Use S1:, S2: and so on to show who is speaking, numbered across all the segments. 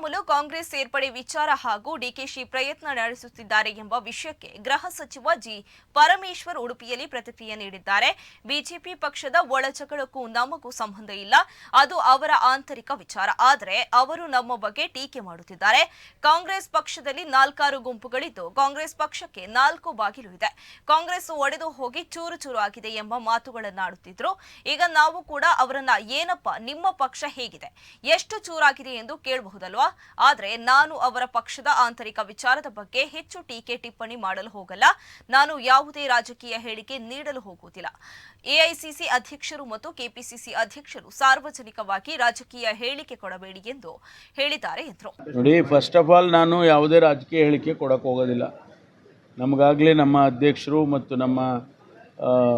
S1: ಶ್ರೀರಾಮುಲು ಕಾಂಗ್ರೆಸ್ ಸೇರ್ಪಡೆ ವಿಚಾರ ಹಾಗೂ ಡಿಕೆಶಿ ಪ್ರಯತ್ನ ನಡೆಸುತ್ತಿದ್ದಾರೆ ಎಂಬ ವಿಷಯಕ್ಕೆ ಗೃಹ ಸಚಿವ ಜಿ ಪರಮೇಶ್ವರ್ ಉಡುಪಿಯಲ್ಲಿ ಪ್ರತಿಕ್ರಿಯೆ ನೀಡಿದ್ದಾರೆ. ಬಿಜೆಪಿ ಪಕ್ಷದ ಒಳಜಗಳಕ್ಕೂ ನಮಗೂ ಸಂಬಂಧ ಇಲ್ಲ. ಅದು ಅವರ ಆಂತರಿಕ ವಿಚಾರ. ಆದರೆ ಅವರು ನಮ್ಮ ಬಗ್ಗೆ ಟೀಕೆ ಮಾಡುತ್ತಿದ್ದಾರೆ. ಕಾಂಗ್ರೆಸ್ ಪಕ್ಷದಲ್ಲಿ ನಾಲ್ಕಾರು ಗುಂಪುಗಳಿದ್ದು, ಕಾಂಗ್ರೆಸ್ ಪಕ್ಷಕ್ಕೆ ನಾಲ್ಕು ಬಾಗಿಲು ಇದೆ. ಕಾಂಗ್ರೆಸ್ ಒಡೆದು ಹೋಗಿ ಚೂರು ಚೂರು ಆಗಿದೆ ಎಂಬ ಮಾತುಗಳನ್ನಾಡುತ್ತಿದ್ರು. ಈಗ ನಾವು ಕೂಡ ಅವರನ್ನ ಏನಪ್ಪ, ನಿಮ್ಮ ಪಕ್ಷ ಹೇಗಿದೆ? ಎಷ್ಟು ಚೂರಾಗಿದೆ ಎಂದು ಕೇಳಬಹುದಲ್ವಾ? ಆದ್ರೆ ನಾನು ಅವರ ಪಕ್ಷದ ಆಂತರಿಕ ವಿಚಾರದ ಬಗ್ಗೆ ಹೆಚ್ಚು ಟೀಕೆ ಟಿಪ್ಪಣಿ ಮಾಡಲು ಹೋಗಲ್ಲ. ನಾನು ಯಾವುದೇ ರಾಜಕೀಯ ಹೇಳಿಕೆ ನೀಡಲು ಹೋಗುವುದಿಲ್ಲ. ಎಐಸಿಸಿ ಅಧ್ಯಕ್ಷರು ಮತ್ತು ಕೆಪಿಸಿಸಿ ಅಧ್ಯಕ್ಷರು ಸಾರ್ವಜನಿಕವಾಗಿ ರಾಜಕೀಯ ಹೇಳಿಕೆ ಕೊಡಬೇಡಿ ಎಂದು ಹೇಳಿದ್ದಾರೆ ಎಂದರು.
S2: ನೋಡಿ ಫಸ್ಟ್ ಆಫ್ ಆಲ್ ನಾನು ಯಾವುದೇ ರಾಜಕೀಯ ಹೇಳಿಕೆ ಕೊಡಕ್ಕೆ ಹೋಗೋದಿಲ್ಲ. ನಮಗಾಗಲೇ ನಮ್ಮ ಅಧ್ಯಕ್ಷರು ಮತ್ತು ನಮ್ಮ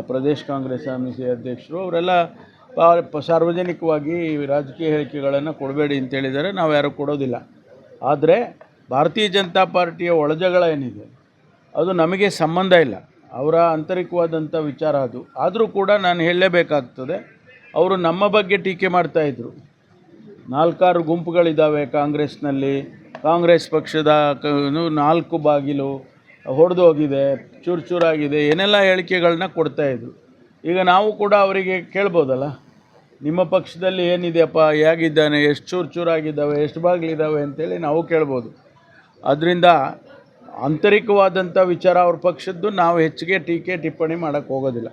S2: ಪ್ರದೇಶ್ ಕಾಂಗ್ರೆಸ್ ಸಮಿತಿ ಅಧ್ಯಕ್ಷರು ಅವರೆಲ್ಲ ಸಾರ್ವಜನಿಕವಾಗಿ ರಾಜಕೀಯ ಹೇಳಿಕೆಗಳನ್ನು ಕೊಡಬೇಡಿ ಅಂತ ಹೇಳಿದರೆ ನಾವು ಯಾರೂ ಕೊಡೋದಿಲ್ಲ. ಆದರೆ ಭಾರತೀಯ ಜನತಾ ಪಾರ್ಟಿಯ ಒಳಜಗಳ ಏನಿದೆ, ಅದು ನಮಗೆ ಸಂಬಂಧ ಇಲ್ಲ. ಅವರ ಆಂತರಿಕವಾದಂಥ ವಿಚಾರ ಅದು. ಆದರೂ ಕೂಡ ನಾನು ಹೇಳಲೇಬೇಕಾಗ್ತದೆ, ಅವರು ನಮ್ಮ ಬಗ್ಗೆ ಟೀಕೆ ಮಾಡ್ತಾಯಿದ್ರು ನಾಲ್ಕಾರು ಗುಂಪುಗಳಿದ್ದಾವೆ ಕಾಂಗ್ರೆಸ್ನಲ್ಲಿ. ಕಾಂಗ್ರೆಸ್ ಪಕ್ಷದ ನಾಲ್ಕು ಬಾಗಿಲು ಹೊಡೆದು ಹೋಗಿದೆ ಚೂರು ಚೂರಾಗಿದೆ, ಏನೆಲ್ಲ ಹೇಳಿಕೆಗಳನ್ನ ಕೊಡ್ತಾಯಿದ್ರು ಈಗ ನಾವು ಕೂಡ ಅವರಿಗೆ ಕೇಳ್ಬೋದಲ್ಲ? ನಿಮ್ಮ ಪಕ್ಷದಲ್ಲಿ ಏನಿದೆಯಪ್ಪ? ಹೇಗಿದ್ದಾನೆ? ಎಷ್ಟು ಚೂರು ಚೂರಾಗಿದ್ದಾವೆ ಎಷ್ಟು ಬಾಗಿಲಿದ್ದಾವೆ ಅಂತೇಳಿ ನಾವು ಕೇಳ್ಬೋದು. ಅದರಿಂದ ಆಂತರಿಕವಾದಂಥ ವಿಚಾರ ಅವ್ರ ಪಕ್ಷದ್ದು, ನಾವು ಹೆಚ್ಚಿಗೆ ಟೀಕೆ ಟಿಪ್ಪಣಿ ಮಾಡೋಕ್ಕೆ ಹೋಗೋದಿಲ್ಲ.